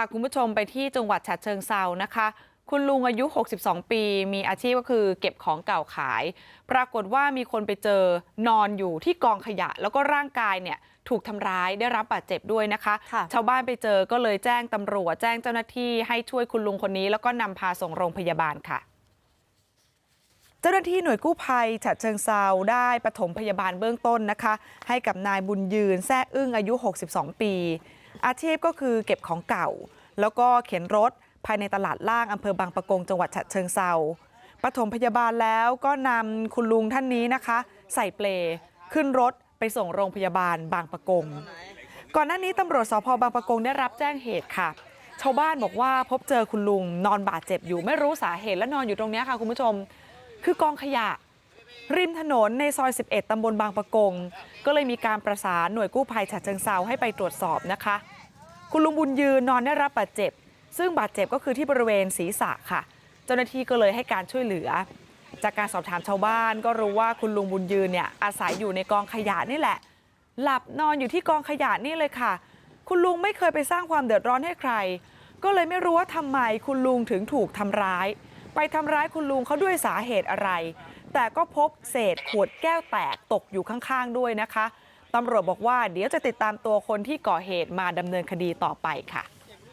าคุณผู้ชมไปที่จังหวัดฉะเชิงเซานะคะ คุณลุงอายุ 62 ปี มีอาชีพก็คือเก็บของเก่าขาย ปรากฏว่ามีคนไปเจอนอนอยู่ที่กองขยะ แล้วก็ร่างกายเนี่ยถูกทำร้ายได้รับบาดเจ็บด้วยนะคะค่ะชาวบ้านไปเจอก็เลยแจ้งตำรวจแจ้งเจ้าหน้าที่ให้ช่วยคุณลุงคนนี้ แล้วก็นำพาส่งโรงพยาบาลค่ะเจ้าหน้าที่หน่วยกู้ภัยฉะเชิงเซาได้ปฐมพยาบาลเบื้องต้นนะคะ ให้กับนายบุญยืนแซ่อึ้งอายุ 62 ปี อาชีพก็คือเก็บของเก่า แล้วก็เข็นรถภายในตลาดล่างอำเภอบางปะกงจังหวัดฉะเชิงเซาปฐมพยาบาลแล้วก็นำคุณลุงท่านนี้นะคะ ใส่เปลขึ้นรถไปส่งโรงพยาบาลบางปะกง ก่อนหน้านี้ตำรวจสพบางปะกงได้รับแจ้งเหตุค่ะชาวบ้านบอกว่าพบเจอคุณลุงนอนบาดเจ็บอยู่ไม่รู้สาเหตุและนอนอยู่ตรงนี้ค่ะคุณผู้ชม คือกองขยะริมถนนในซอย11ตำบลบางปะกงก็เลยมีการประสานหน่วยกู้ภัยฉะเชิงเซาให้ไปตรวจสอบนะคะคุณลุงบุญยืนนอนได้รับบาดเจ็บ ซึ่งบาดเจ็บก็คือที่บริเวณศีรษะค่ะ เจ้าหน้าที่ก็เลยให้การช่วยเหลือ จากการสอบถามชาวบ้านก็รู้ว่าคุณลุงบุญยืนเนี่ยอาศัยอยู่ในกองขยะนี่แหละ หลับนอนอยู่ที่กองขยะนี่เลยค่ะ คุณลุงไม่เคยไปสร้างความเดือดร้อนให้ใคร ก็เลยไม่รู้ว่าทำไมคุณลุงถึงถูกทำร้าย ไปทำร้ายคุณลุงเขาด้วยสาเหตุอะไร แต่ก็พบเศษขวดแก้วแตกตกอยู่ข้างๆด้วยนะคะตำรวจบอกว่าเดี๋ยวจะติดตามตัวคนที่ก่อเหตุมาดำเนินคดีต่อไปค่ะ